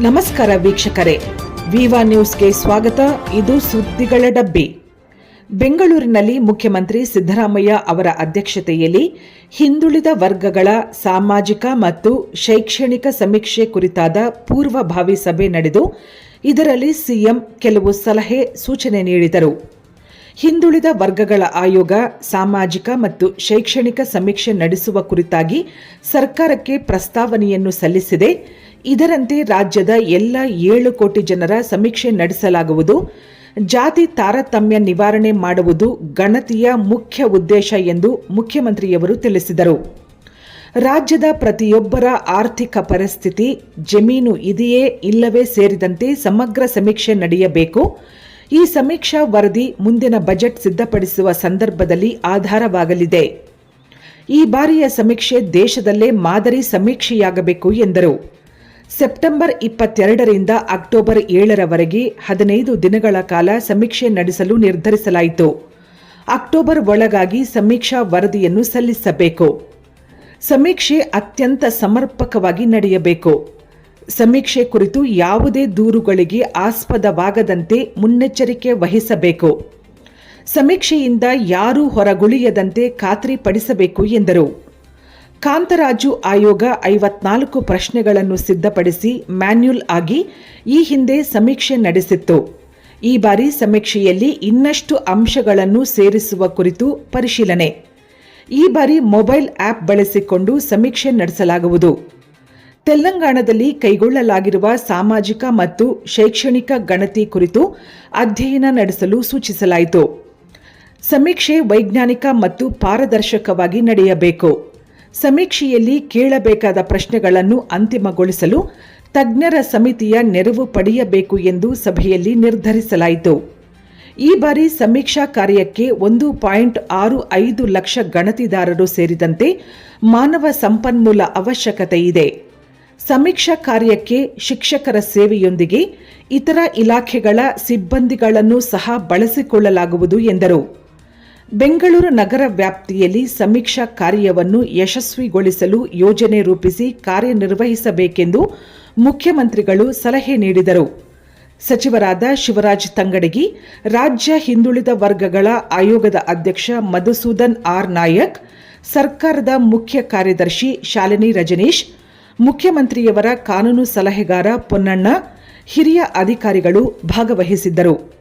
ನಮಸ್ಕಾರ ವೀಕ್ಷಕರೇ. ವಿವಾ ನ್ಯೂಸ್ಗೆ ಸ್ವಾಗತ. ಇದು ಸುದ್ದಿಗಳ ಡಬ್ಬಿ. ಬೆಂಗಳೂರಿನಲ್ಲಿ ಮುಖ್ಯಮಂತ್ರಿ ಸಿದ್ದರಾಮಯ್ಯ ಅವರ ಅಧ್ಯಕ್ಷತೆಯಲ್ಲಿ ಹಿಂದುಳಿದ ವರ್ಗಗಳ ಸಾಮಾಜಿಕ ಮತ್ತು ಶೈಕ್ಷಣಿಕ ಸಮೀಕ್ಷೆ ಕುರಿತಾದ ಪೂರ್ವಭಾವಿ ಸಭೆ ನಡೆದು, ಇದರಲ್ಲಿ ಸಿಎಂ ಕೆಲವು ಸಲಹೆ ಸೂಚನೆ ನೀಡಿದರು. ಹಿಂದುಳಿದ ವರ್ಗಗಳ ಆಯೋಗ ಸಾಮಾಜಿಕ ಮತ್ತು ಶೈಕ್ಷಣಿಕ ಸಮೀಕ್ಷೆ ನಡೆಸುವ ಕುರಿತಾಗಿ ಸರ್ಕಾರಕ್ಕೆ ಪ್ರಸ್ತಾವನೆಯನ್ನು ಸಲ್ಲಿಸಿದೆ. ಇದರಂತೆ ರಾಜ್ಯದ ಎಲ್ಲ ಏಳು ಕೋಟಿ ಜನರ ಸಮೀಕ್ಷೆ ನಡೆಸಲಾಗುವುದು. ಜಾತಿ ತಾರತಮ್ಯ ನಿವಾರಣೆ ಮಾಡುವುದು ಗಣತಿಯ ಮುಖ್ಯ ಉದ್ದೇಶ ಎಂದು ಮುಖ್ಯಮಂತ್ರಿಯವರು ತಿಳಿಸಿದರು. ರಾಜ್ಯದ ಪ್ರತಿಯೊಬ್ಬರ ಆರ್ಥಿಕ ಪರಿಸ್ಥಿತಿ ಜಮೀನು ಇದೆಯೇ ಇಲ್ಲವೇ ಸೇರಿದಂತೆ ಸಮಗ್ರ ಸಮೀಕ್ಷೆ ನಡೆಯಬೇಕು. ಈ ಸಮೀಕ್ಷಾ ವರದಿ ಮುಂದಿನ ಬಜೆಟ್ ಸಿದ್ಧಪಡಿಸುವ ಸಂದರ್ಭದಲ್ಲಿ ಆಧಾರವಾಗಲಿದೆ. ಈ ಬಾರಿಯ ಸಮೀಕ್ಷೆ ದೇಶದಲ್ಲೇ ಮಾದರಿ ಸಮೀಕ್ಷೆಯಾಗಬೇಕು ಎಂದರು. ಸೆಪ್ಟೆಂಬರ್ ಇಪ್ಪತ್ತೆರಡರಿಂದ ಅಕ್ಟೋಬರ್ ಏಳರವರೆಗೆ ಹದಿನೈದು ದಿನಗಳ ಕಾಲ ಸಮೀಕ್ಷೆ ನಡೆಸಲು ನಿರ್ಧರಿಸಲಾಯಿತು. ಅಕ್ಟೋಬರ್ ಒಳಗಾಗಿ ಸಮೀಕ್ಷಾ ವರದಿಯನ್ನು ಸಲ್ಲಿಸಬೇಕು. ಸಮೀಕ್ಷೆ ಅತ್ಯಂತ ಸಮರ್ಪಕವಾಗಿ ನಡೆಯಬೇಕು. ಸಮೀಕ್ಷೆ ಕುರಿತು ಯಾವುದೇ ದೂರುಗಳಿಗೆ ಆಸ್ಪದವಾಗದಂತೆ ಮುನ್ನೆಚ್ಚರಿಕೆ ವಹಿಸಬೇಕು. ಸಮೀಕ್ಷೆಯಿಂದ ಯಾರೂ ಹೊರಗುಳಿಯದಂತೆ ಖಾತ್ರಿಪಡಿಸಬೇಕು ಎಂದರು. ಕಾಂತರಾಜು ಆಯೋಗ ಐವತ್ನಾಲ್ಕು ಪ್ರಶ್ನೆಗಳನ್ನು ಸಿದ್ಧಪಡಿಸಿ ಮ್ಯಾನ್ಯುಲ್ ಆಗಿ ಈ ಹಿಂದೆ ಸಮೀಕ್ಷೆ ನಡೆಸಿತ್ತು. ಈ ಬಾರಿ ಸಮೀಕ್ಷೆಯಲ್ಲಿ ಇನ್ನಷ್ಟು ಅಂಶಗಳನ್ನು ಸೇರಿಸುವ ಕುರಿತು ಪರಿಶೀಲನೆ. ಈ ಬಾರಿ ಮೊಬೈಲ್ ಆಪ್ ಬಳಸಿಕೊಂಡು ಸಮೀಕ್ಷೆ ನಡೆಸಲಾಗುವುದು. ತೆಲಂಗಾಣದಲ್ಲಿ ಕೈಗೊಳ್ಳಲಾಗಿರುವ ಸಾಮಾಜಿಕ ಮತ್ತು ಶೈಕ್ಷಣಿಕ ಗಣತಿ ಕುರಿತು ಅಧ್ಯಯನ ನಡೆಸಲು ಸೂಚಿಸಲಾಯಿತು. ಸಮೀಕ್ಷೆ ವೈಜ್ಞಾನಿಕ ಮತ್ತು ಪಾರದರ್ಶಕವಾಗಿ ನಡೆಯಬೇಕು. ಸಮೀಕ್ಷೆಯಲ್ಲಿ ಕೇಳಬೇಕಾದ ಪ್ರಶ್ನೆಗಳನ್ನು ಅಂತಿಮಗೊಳಿಸಲು ತಜ್ಞರ ಸಮಿತಿಯ ನೆರವು ಪಡೆಯಬೇಕು ಎಂದು ಸಭೆಯಲ್ಲಿ ನಿರ್ಧರಿಸಲಾಯಿತು. ಈ ಬಾರಿ ಸಮೀಕ್ಷಾ ಕಾರ್ಯಕ್ಕೆ ಒಂದು ಪಾಯಿಂಟ್ ಆರು ಐದು ಲಕ್ಷ ಗಣತಿದಾರರು ಸೇರಿದಂತೆ ಮಾನವ ಸಂಪನ್ಮೂಲ ಅವಶ್ಯಕತೆ ಇದೆ. ಸಮೀಕ್ಷಾ ಕಾರ್ಯಕ್ಕೆ ಶಿಕ್ಷಕರ ಸೇವೆಯೊಂದಿಗೆ ಇತರ ಇಲಾಖೆಗಳ ಸಿಬ್ಬಂದಿಗಳನ್ನು ಸಹ ಬಳಸಿಕೊಳ್ಳಲಾಗುವುದು ಎಂದರು. ಬೆಂಗಳೂರು ನಗರ ವ್ಯಾಪ್ತಿಯಲ್ಲಿ ಸಮೀಕ್ಷಾ ಕಾರ್ಯವನ್ನು ಯಶಸ್ವಿಗೊಳಿಸಲು ಯೋಜನೆ ರೂಪಿಸಿ ಕಾರ್ಯನಿರ್ವಹಿಸಬೇಕೆಂದು ಮುಖ್ಯಮಂತ್ರಿಗಳು ಸಲಹೆ ನೀಡಿದರು. ಸಚಿವರಾದ ಶಿವರಾಜ್ ತಂಗಡಗಿ, ರಾಜ್ಯ ಹಿಂದುಳಿದ ವರ್ಗಗಳ ಆಯೋಗದ ಅಧ್ಯಕ್ಷ ಮಧುಸೂದನ್ ಆರ್ ನಾಯಕ್, ಸರ್ಕಾರದ ಮುಖ್ಯ ಕಾರ್ಯದರ್ಶಿ ಶಾಲಿನಿ ರಜನೀಶ್ ಮುಖ್ಯಮಂತ್ರಿಯವರ ಕಾನೂನು ಸಲಹೆಗಾರ ಪೊನ್ನಣ್ಣ ಹಿರಿಯ ಅಧಿಕಾರಿಗಳು ಭಾಗವಹಿಸಿದ್ದರು.